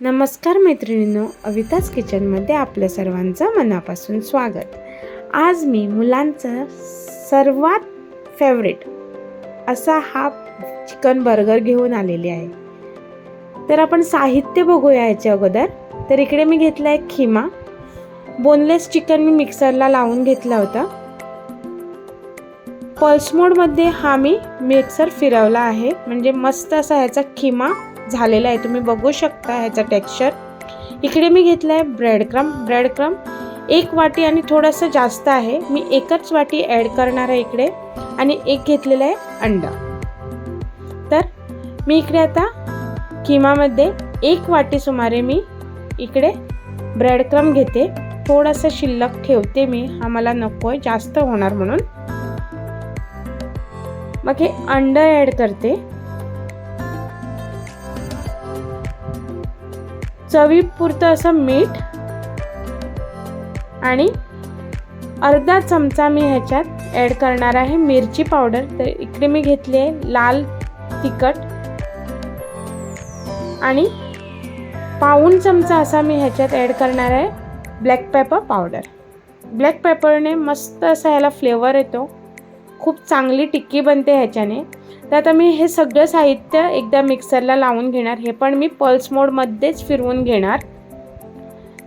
नमस्कार मैत्रिणींनो अविताच किचनमध्ये आपल्या सर्वांचं मनापासून स्वागत. आज मी मुलांचं सर्वात फेवरेट असा हा चिकन बर्गर घेऊन आलेली आहे. तर आपण साहित्य बघूया याच्या अगोदर. तर इकडे मी घेतला आहे खिमा. बोनलेस चिकन मी मिक्सरला लावून घेतला होता. पल्स मोडमध्ये हा मी मिक्सर फिरवला आहे. म्हणजे मस्त असा ह्याचा खिमा झालेला आहे. तुम्ही बघू शकता ह्याचा टेक्स्चर इकडे मी घेतला आहे ब्रेडक्रम ब्रेडक्रम एक वाटी आणि थोडंसं जास्त आहे. मी एकच वाटी ॲड करणार आहे इकडे. आणि एक घेतलेलं आहे अंड. तर मी इकडे आता किमामध्ये एक वाटी सुमारे मी इकडे ब्रेडक्रम घेते. थोडंसं शिल्लक ठेवते मी. हा मला नको आहे जास्त होणार म्हणून. मग हे अंड ॲड करते. चवीपुरतं असं मीठ आणि अर्धा चमचा मी ह्याच्यात ॲड करणार आहे मिरची पावडर तर इकडे मी घेतली आहे लाल तिखट. आणि पाऊण चमचा असा मी ह्याच्यात ॲड करणार आहे ब्लॅक पेपर पावडर ब्लॅक पेपरने मस्त असा ह्याला फ्लेवर येतो. खूप चांगली टिक्की बनते ह्याच्याने. तर आता मी हे सगळं साहित्य एकदा मिक्सरला लावून घेणार. हे पण मी पल्स मोडमध्येच फिरवून घेणार.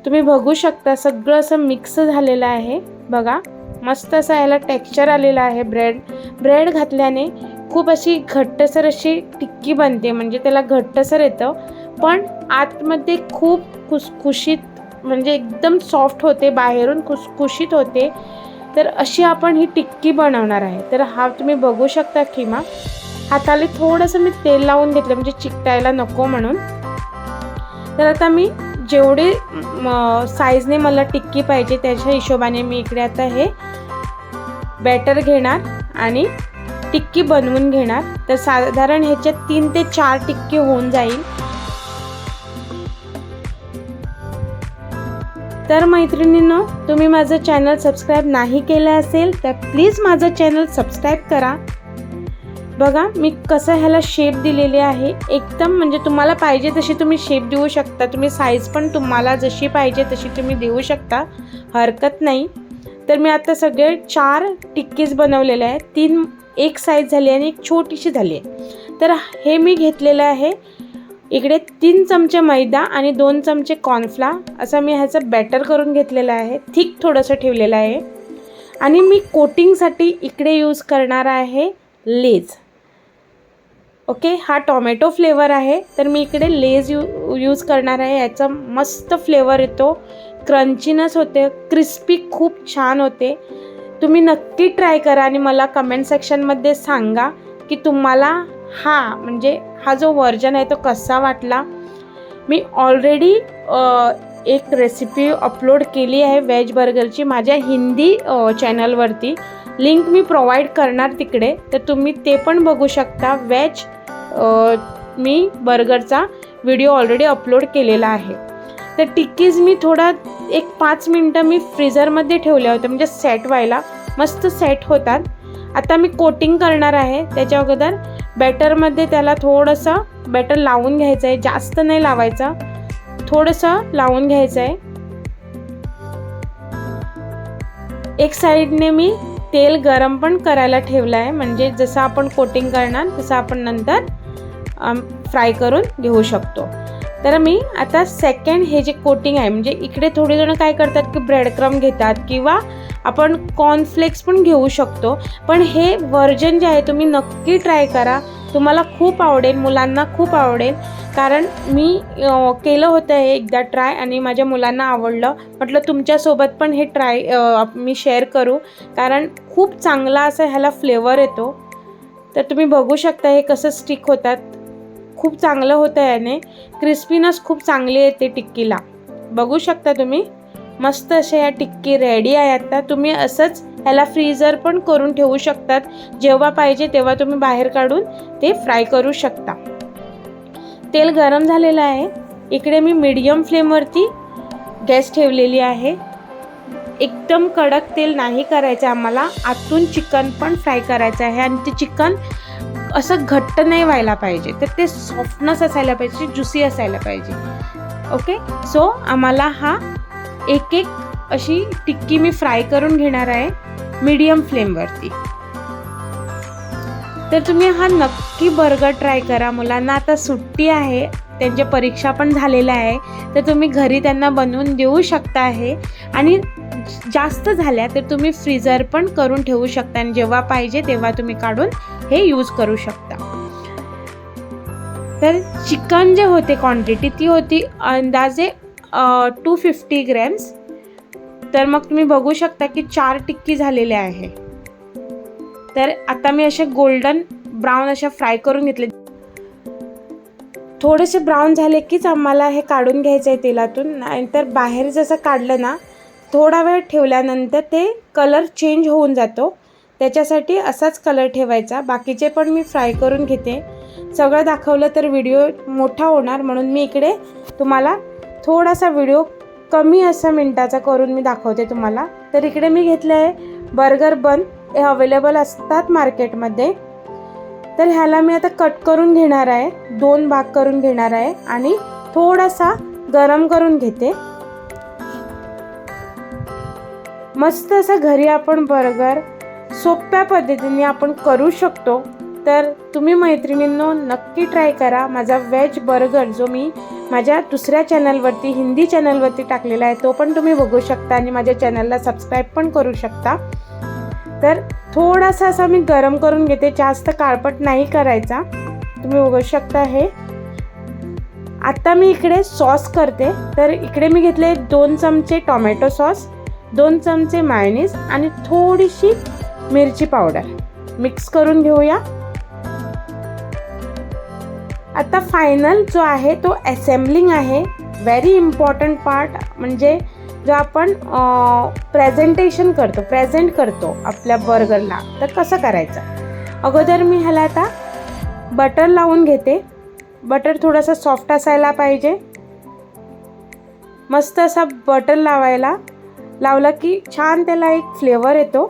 तुम्ही बघू शकता सगळं असं मिक्स झालेलं आहे. बघा मस्त असं याला टेक्स्चर आलेलं आहे. ब्रेड ब्रेड घातल्याने खूप अशी घट्टसर अशी टिक्की बनते. म्हणजे त्याला घट्टसर येतं. पण आतमध्ये खूप खुसखुशीत म्हणजे एकदम सॉफ्ट होते. बाहेरून खुसखुशीत होते. तर अशी आपण ही टिक्की बनवणार आहे. तर हा तुम्ही बघू शकता किमा हाताला थोडंसं मी तेल लावून घेतलं म्हणजे चिकटायला नको म्हणून. तर आता मी जेवढे साईजने मला टिक्की पाहिजे त्याच्या हिशोबाने मी इकडे आता हे बॅटर घेणार आणि टिक्की बनवून घेणार. तर साधारण ह्याच्यात तीन ते चार टिक्की होऊन जाईल. तर मैत्रिणींनो तुम्ही माझं चॅनल सबस्क्राईब नाही केलं असेल तर प्लीज माझं चॅनल सबस्क्राईब करा. बघा मी कसं ह्याला शेप दिलेली आहे. एकदम म्हणजे तुम्हाला पाहिजे तशी तुम्ही शेप देऊ शकता. तुम्ही साईज पण तुम्हाला जशी पाहिजे तशी तुम्ही देऊ शकता. हरकत नाही. तर मी आता सगळे चार टिक्कीज बनवलेले आहेत. तीन एक साईज झाली आणि एक छोटीशी झाली आहे. तर हे मी घेतलेलं आहे. इकडे तीन चमचे मैदा आणि दोन चमचे कॉर्नफ्ला. असं मी ह्याचं बॅटर करून घेतलेलं आहे. थिक थोडंसं ठेवलेलं आहे. आणि मी कोटिंगसाठी इकडे यूज करणार आहे लेज ओके हा टॉमॅटो फ्लेवर आहे. तर मी इकडे लेज यू यूज करणार आहे. याचा मस्त फ्लेवर येतो. क्रंचीनस होते. क्रिस्पी खूप छान होते. तुम्ही नक्की ट्राय करा आणि मला कमेंट सेक्शनमध्ये सांगा की तुम्हाला हा म्हणजे हा जो व्हर्जन आहे तो कसा वाटला? मी ऑलरेडी एक रेसिपी अपलोड केली आहे व्हेज बर्गरची माझ्या हिंदी चॅनलवरती लिंक मी प्रोव्हाइड करणार तिकडे. तर तुम्ही ते पण बघू शकता. व्हेज मी बर्गरचा व्हिडिओ ऑलरेडी अपलोड केलेला आहे. तर टिक्कीज मी थोडा एक पाच मिनटं मी फ्रीझरमध्ये ठेवल्या होत्या. म्हणजे सेट व्हायला. मस्त सेट होतात. आता मी कोटिंग करणार आहे. त्याच्या अगोदर बॅटरमध्ये त्याला थोडंसं बॅटर लावून घ्यायचं आहे. जास्त नाही लावायचं. थोडंसं लावून घ्यायचं आहे. एक साईडने मी तेल गरम पण करायला ठेवलं आहे. म्हणजे जसं आपण कोटिंग करणार तसं आपण नंतर फ्राय करून घेऊ शकतो. तर मी आता सेकंड हे जे कोटिंग आहे म्हणजे इकडे थोडे जण काय करतात की ब्रेड क्रम घेतात किंवा आपण कॉर्नफ्लेक्स पण घेऊ शकतो. पण हे व्हर्जन जे आहे तुम्ही नक्की ट्राय करा. तुम्हाला खूप आवडेल मुलांना खूप आवडेल. कारण मी केलं होतं हे एकदा ट्राय आणि माझ्या मुलांना आवडलं. म्हटलं तुमच्यासोबत पण हे ट्राय मी शेअर करू. कारण खूप चांगला असा ह्याला फ्लेवर येतो. तर तुम्ही बघू शकता हे कसं स्टिक होतात. खूप चांगलं होतं याने. क्रिस्पीनस खूप चांगली येते टिक्कीला. बघू शकता तुम्ही? मस्त अशा या टिक्की रेडी आहे आता. तुम्ही असंच ह्याला फ्रीजर पण करून ठेवू शकतात. जेव्हा पाहिजे तेव्हा तुम्ही बाहेर काढून ते फ्राय करू शकता. तेल गरम झालेलं आहे. इकडे मी मीडियम फ्लेमवरती गॅस ठेवलेली आहे. एकदम कडक तेल नाही करायचं आम्हाला. आतून चिकन पण फ्राय करायचं आहे. आणि ते चिकन असं घट्ट नाही व्हायला पाहिजे. तर ते सॉफ्टनेस असायला पाहिजे ज्युसी असायला पाहिजे. ओके सो आम्हाला हा एक एक अशी टिक्की मी फ्राय करून घेणार आहे मीडियम फ्लेमवरती. तर तुम्ही हा नक्की बर्गर ट्राय करा. मुलांना आता सुट्टी आहे त्यांच्या परीक्षा पण झालेल्या आहे तर तुम्ही घरी त्यांना बनवून देऊ शकता आहे आणि जास्त झाल्या तर तुम्ही फ्रीजर पण करून ठेवू शकता आणि जेव्हा पाहिजे तेव्हा तुम्ही काढून हे यूज करू शकता. तर चिकन जे होते क्वांटिटी ती होती अंदाजे टू फिफ्टी ग्रॅम्स तर मग तुम्ही बघू शकता की चार टिक्की झालेल्या आहे. तर आता मी असे गोल्डन ब्राऊन अशा फ्राय करून घेतले. थोडेसे ब्राऊन झाले कीच आम्हाला हे काढून घ्यायचं आहे तेलातून. नाहीतर बाहेर जसं काढलं ना थोडा वेळ ठेवल्यानंतर ते कलर चेंज होऊन जातो. त्याच्यासाठी असाच कलर ठेवायचा. बाकीचे पण मी फ्राय करून घेते. सगळं दाखवलं तर व्हिडिओ मोठा होणार म्हणून मी इकडे तुम्हाला थोडासा व्हिडिओ कमी असा मिनटाचा करून मी दाखवते तुम्हाला. तर इकडे मी घेतलं आहे बर्गर बन हे अवेलेबल असतात मार्केटमध्ये तर ह्याला मी आता कट करून घेणार आहे. दोन भाग करून घेणार आहे आणि थोडासा गरम करून घेते. मस्त असं घरी आपण बर्गर सोप्या पद्धतीने आपण करू शकतो. तर तुम्ही मैत्रिणींनो नक्की ट्राय करा. माझा व्हेज बर्गर जो मी माझ्या दुसऱ्या चॅनलवरती हिंदी चॅनलवरती टाकलेला आहे तो पण तुम्ही बघू शकता आणि माझ्या चॅनलला सबस्क्राईब पण करू शकता. तर थोडासा असा मी गरम करून घेते जास्त काळपट नाही करायचा. तुम्ही बघू शकता हे. आत्ता मी इकडे सॉस करते. तर इकडे मी घेतले दोन चमचे टॉमॅटो सॉस दोन चमचे मायनीज आणि थोडीशी मिरची पावडर मिक्स करून घेऊया. आता फायनल जो आहे तो असेंब्लिंग आहे. व्हेरी इम्पॉर्टंट पार्ट म्हणजे जो आपण प्रेझेंटेशन करतो प्रेझेंट करतो आपल्या बर्गरला तर कसं करायचं? अगोदर मी ह्याला आता बटर लावून घेते. बटर थोडासा सॉफ्ट असायला पाहिजे. मस्त असा बटर लावायला लावला की छान त्याला एक फ्लेवर येतो.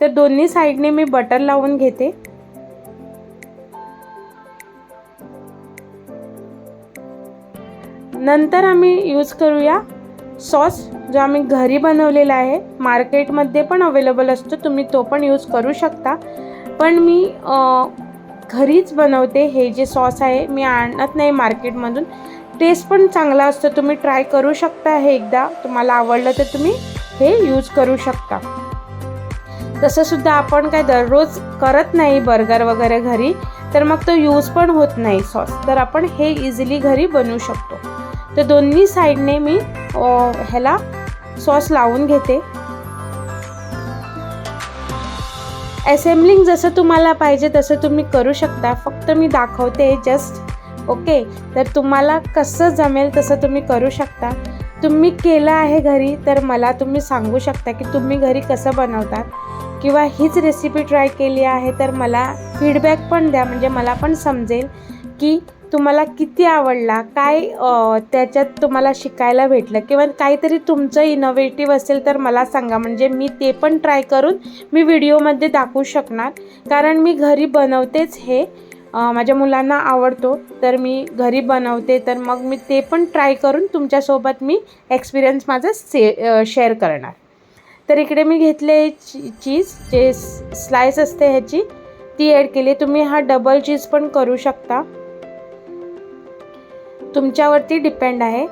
तर दोन्ही साईडने मी बटर लावून घेते. नंतर आम्ही यूज करूया सॉस जो आम्ही घरी बनवलेला आहे. मार्केटमध्ये पण अवेलेबल असतो तुम्ही तो पण यूज करू शकता. पण मी घरीच बनवते हे जे सॉस आहे मी आणत नाही मार्केटमधून टेस्ट पण चांगला असतो तुम्ही ट्राय करू शकता हे एकदा. तुम्हाला आवडलं तर तुम्ही हे यूज करू शकता. तसंसुद्धा आपण काय दररोज करत नाही बर्गर वगैरे घरी तर मग तो यूज पण होत नाही सॉस तर आपण हे इझिली घरी बनवू शकतो. तर दोन्ही साईडने मी ह्याला सॉस लावून घेते. असेंब्लिंग जसं तुम्हाला पाहिजे तसं तुम्ही करू शकता. फक्त मी दाखवते जस्ट ओके तर तुम्हाला कसं जमेल तसं तुम्ही करू शकता. तुम्ही केलं आहे घरी तर मला तुम्ही सांगू शकता की तुम्ही घरी कसं बनवतात किंवा हीच रेसिपी ट्राय केली आहे तर मला फीडबॅक पण द्या. म्हणजे मला पण समजेल की तुम्हाला किती आवडला? काय त्याच्यात तुम्हाला शिकायला भेटलं? किंवा काहीतरी तुमचं इनोव्हेटिव्ह असेल तर मला सांगा. म्हणजे मी ते पण ट्राय करून मी व्हिडिओमध्ये दाखवू शकणार. कारण मी घरी बनवतेच हे. माझ्या मुलांना आवडतो. तर मी घरी बनवते. तर मग मी ते पण ट्राय करून तुमच्यासोबत मी एक्सपिरियन्स माझा से शेअर करणार. तर इकडे मी घेतले ची चीज जे स्लाइस असते ह्याची ती ॲड केली. तुम्ही हा डबल चीज पण करू शकता. तुमच्यावरती डिपेंड आहे.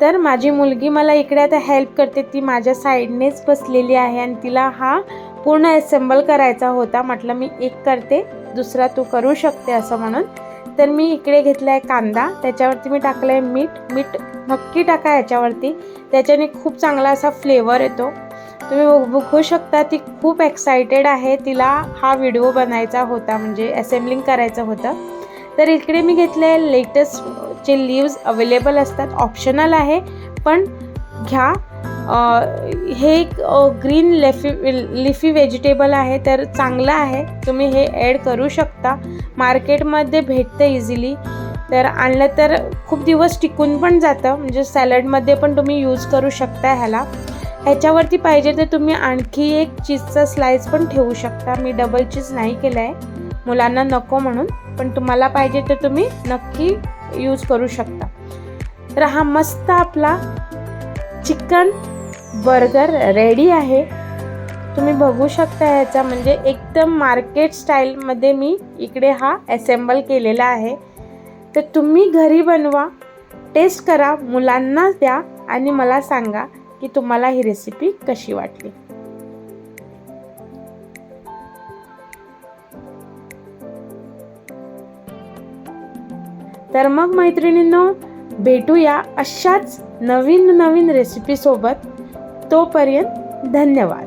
तर माझी मुलगी मला इकडे आता हेल्प करते. ती माझ्या साईडनेच बसलेली आहे आणि तिला हा पूर्ण असेंबल करायचा होता. म्हटलं मी एक करते दुसरा तू करू शकते असं म्हणून. तर मी इकडे घेतला आहे कांदा. त्याच्यावरती मी टाकलं आहे मीठ. मीठ नक्की टाका याच्यावरती. त्याच्याने खूप चांगला असा फ्लेवर येतो. तुम्ही बघू शकता ती खूप एक्सायटेड आहे. तिला हा व्हिडिओ बनायचा होता म्हणजे असेंब्लिंग करायचं होतं. तर इकडे मी घेतले लेटेस्टचे लिव्ज अवेलेबल असतात. ऑप्शनल आहे. पण घ्या. हे एक ग्रीन लेफी लिफी व्हेजिटेबल आहे. तर चांगलं आहे. तुम्ही हे ॲड करू शकता. मार्केटमध्ये भेटतं इझिली तर आणलं तर खूप दिवस टिकून पण जातं. म्हणजे सॅलडमध्ये पण तुम्ही यूज करू शकता ह्याला. ह्याच्यावरती पाहिजे तर तुम्ही आणखी एक चीजचा स्लाइस पण ठेवू शकता. मी डबल चीज नाही केलं आहे मुलांना नको म्हणून. पण तुम्हाला पाहिजे तर तुम्ही नक्की यूज करू शकता. तर हा मस्त आपला चिकन बर्गर रेडी आहे. तुम्ही बघू शकता ह्याचा म्हणजे एकदम मार्केट स्टाईलमध्ये मी इकडे हा असेंबल केलेला आहे. तर तुम्ही घरी बनवा टेस्ट करा मुलांना द्या आणि मला सांगा की तुम्हाला ही रेसिपी कशी वाटली. तर मग मैत्रिणींनो भेटूया अशाच नवीन नवीन रेसिपीसोबत तोपर्यंत धन्यवाद.